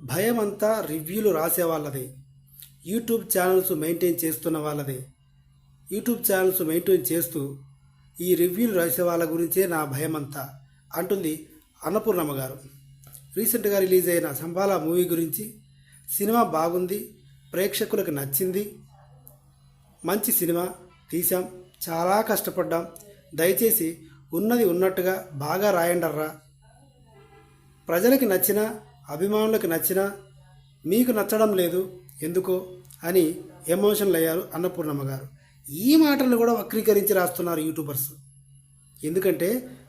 భయం అంతా రివ్యూలు రాసే వాళ్ళదే. యూట్యూబ్ ఛానల్స్ మెయింటైన్ చేస్తున్న వాళ్ళదే. యూట్యూబ్ ఛానల్స్ మెయింటైన్ చేస్తూ ఈ రివ్యూలు రాసే వాళ్ళ గురించే నా భయం అంతా అంటుంది అన్నపూర్ణమ్మ గారు. రీసెంట్గా రిలీజ్ అయిన సంపాల మూవీ గురించి సినిమా బాగుంది ప్రేక్షకులకు నచ్చింది. మంచి సినిమా తీసాం చాలా కష్టపడ్డాం. దయచేసి ఉన్నది ఉన్నట్టుగా బాగా రాయండర్రా. ప్రజలకి నచ్చిన అభిమానులకు నచ్చిన మీకు నచ్చడం లేదు ఎందుకో అని ఎమోషన్లు అయ్యారు అన్నపూర్ణమ్మ గారు. ఈ మాటలను కూడా వక్రీకరించి రాస్తున్నారు యూట్యూబర్స్. ఎందుకంటే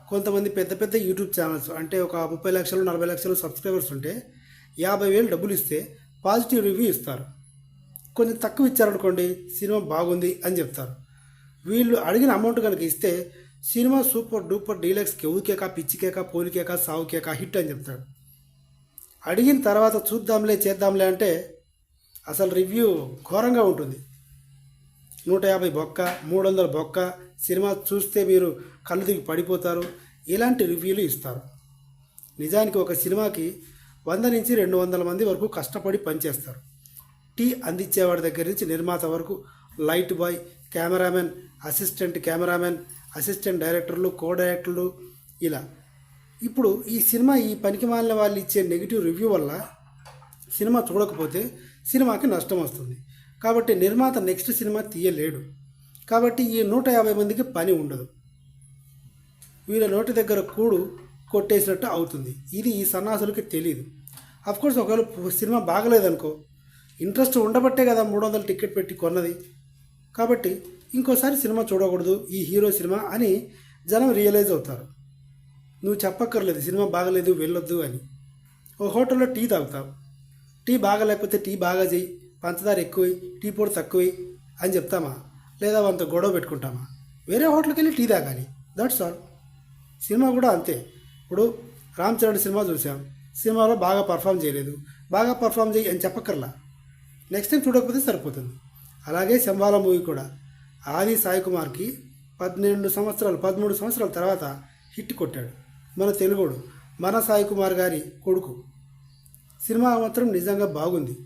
కొంతమంది పెద్ద పెద్ద యూట్యూబ్ ఛానల్స్ అంటే ఒక ముప్పై లక్షలు నలభై లక్షలు సబ్స్క్రైబర్స్ ఉంటే యాభై వేలు డబ్బులు ఇస్తే పాజిటివ్ రివ్యూ ఇస్తారు. కొంచెం తక్కువ ఇచ్చారనుకోండి సినిమా బాగుంది అని చెప్తారు. వీళ్ళు అడిగిన అమౌంట్ కనుక ఇస్తే సినిమా సూపర్ డూపర్ డీలక్స్ కెవుకేక పిచ్చికేక పోలికేక సావుకేక హిట్ అని చెప్తాడు అడిగిన తర్వాత చూద్దాంలే చేద్దాంలే అంటే అసలు రివ్యూ ఘోరంగా ఉంటుంది. నూట యాభై బొక్క మూడు వందల బొక్క సినిమా చూస్తే మీరు కళ్ళు దిగి పడిపోతారు. ఇలాంటి రివ్యూలు ఇస్తారు. నిజానికి ఒక సినిమాకి వంద నుంచి రెండు వందల మంది వరకు కష్టపడి పనిచేస్తారు. టీ అందించేవాడి దగ్గర నుంచి నిర్మాత వరకు light boy cameraman assistant cameraman assistant డైరెక్టర్లు కో డైరెక్టర్లు ఇలా ఇప్పుడు ఈ సినిమా ఈ పనికి మాలిన వాళ్ళు ఇచ్చే నెగిటివ్ రివ్యూ వల్ల సినిమా చూడకపోతే సినిమాకి నష్టం వస్తుంది. కాబట్టి నిర్మాత నెక్స్ట్ సినిమా తీయలేడు. కాబట్టి ఈ నూట యాభై మందికి పని ఉండదు. వీళ్ళ నోటి దగ్గర కూడు కొట్టేసినట్టు అవుతుంది. ఇది ఈ సన్నాసులకి తెలియదు అఫ్కోర్స్ ఒకవేళ సినిమా బాగలేదనుకో ఇంట్రెస్ట్ ఉండబట్టే కదా మూడు వందలు టికెట్ పెట్టి కొన్నది. కాబట్టి ఇంకోసారి సినిమా చూడకూడదు ఈ హీరో సినిమా అని జనం రియలైజ్ అవుతారు. నువ్వు చెప్పక్కర్లేదు సినిమా బాగలేదు వెళ్ళొద్దు అని. ఓ హోటల్లో టీ తాగుతావు. టీ బాగా లేకపోతే టీ బాగా చేయి పంచదార ఎక్కువ టీ పొడి తక్కువ అని చెప్తామా? లేదా అంత గొడవ పెట్టుకుంటామా? వేరే హోటల్కి వెళ్ళి టీ తాగాలి. దట్స్ ఆల్ సినిమా కూడా అంతే. ఇప్పుడు రామ్ చరణ్ సినిమా చూసాం. సినిమాలో బాగా పర్ఫామ్ చేయలేదు. బాగా పర్ఫామ్ చేయి అని చెప్పక్కర్లా. నెక్స్ట్ టైం చూడకపోతే సరిపోతుంది. అలాగే శంబాల మూవీ కూడా. ఆది సాయి కుమార్కి పన్నెండు సంవత్సరాలు పదమూడు సంవత్సరాల తర్వాత హిట్ కొట్టాడు. మన తెలుగుడు మన సాయి కుమార్ గారి కొడుకు. సినిమా మాత్రం నిజంగా బాగుంది.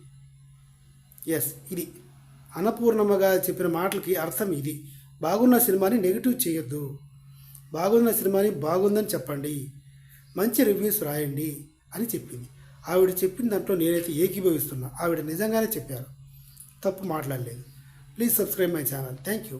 ఎస్ ఇది. అన్నపూర్ణమ్మగా చెప్పిన మాటలకి అర్థం ఇది. బాగున్న సినిమాని నెగిటివ్ చేయొద్దు. బాగున్న సినిమాని బాగుందని చెప్పండి. మంచి రివ్యూస్ రాయండి అని చెప్పింది. ఆవిడ చెప్పిన దాంట్లో నేనైతే ఏకీభవిస్తున్నా. ఆవిడ నిజంగానే చెప్పారు. తప్పు మాట్లాడలేదు. Please subscribe my channel thank you